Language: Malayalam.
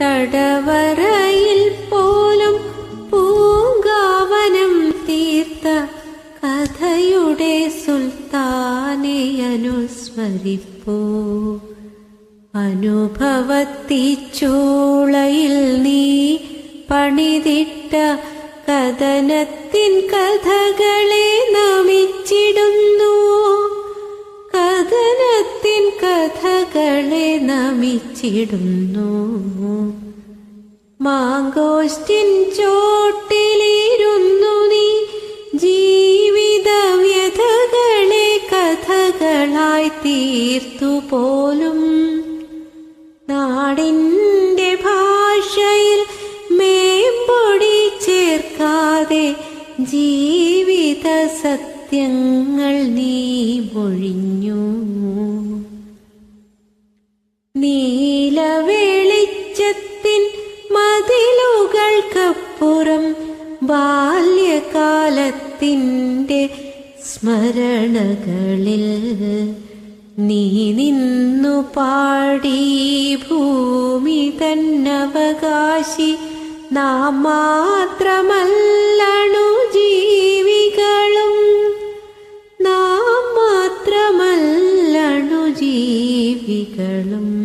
തടവറയിൽ പോലും പൂങ്കാവനം തീർത്ത കഥയുടെ സുൽത്താനെ അനുസ്മരിപ്പൂ. അനുഭവത്തിച്ചോളയിൽ നീ പണിതിട്ട കഥനത്തിൻ കഥകളെ നമിച്ചിടുന്നു കഥകളെ നമിച്ചിടുന്നു. മാങ്കോസ്റ്റിൻ ചോട്ടിലിരുന്നു നീ. ജീവിത വ്യഥകളെ കഥകളായി തീർത്തു പോലും. നാടിന്റെ ഭാഷയിൽ മേമ്പൊടി ചേർക്കാതെ ജീവിത സത്യങ്ങൾ നീ മൊഴിഞ്ഞു. ഓർമ്മകൾക്കപ്പുറം ബാല്യകാലത്തിന്റെ സ്മരണകളിൽ നീ നിന്നു പാടി ഭൂമി തന്നവകാശി നാം മാത്രമല്ലണു ജീവികളും. നാം മാത്രമല്ലണു ജീവികളും.